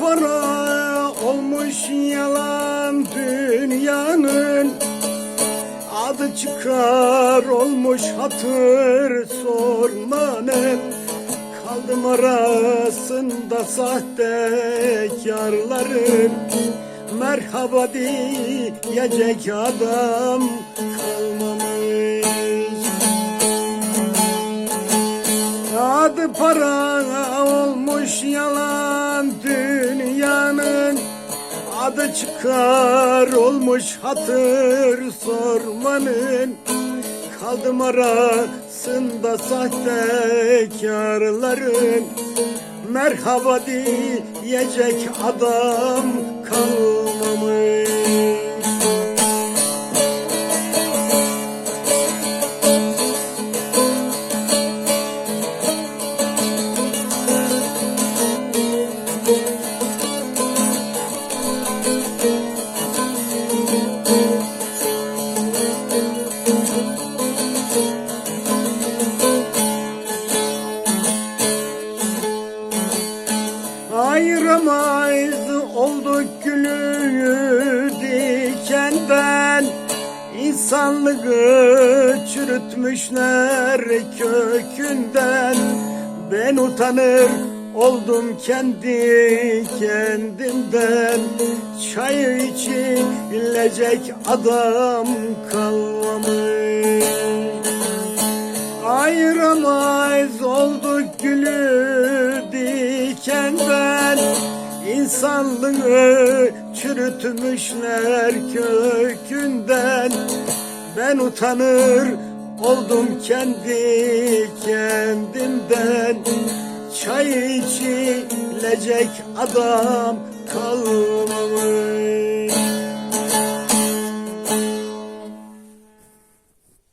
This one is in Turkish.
para olmuş yalan dünyanın. Adı çıkar olmuş hatır sormanın Kaldım arasında sahtekarların. Merhaba diyecek adam kalmamış. Adı para olmuş yalan dünyanın Adı çıkar olmuş hatır sormanın. Kaldım arasında sahtekarların. Merhaba diyecek adam kalmamış İnsanlığı çürütmüşler kökünden. Ben utanır oldum kendi kendimden. Çay içilecek adam kalmamış. Ayıramayız olduk gülü dikenden. İnsanlığı çürütmüşler kökünden. Ben utanır oldum kendi kendimden. Çay içilecek adam kalmamış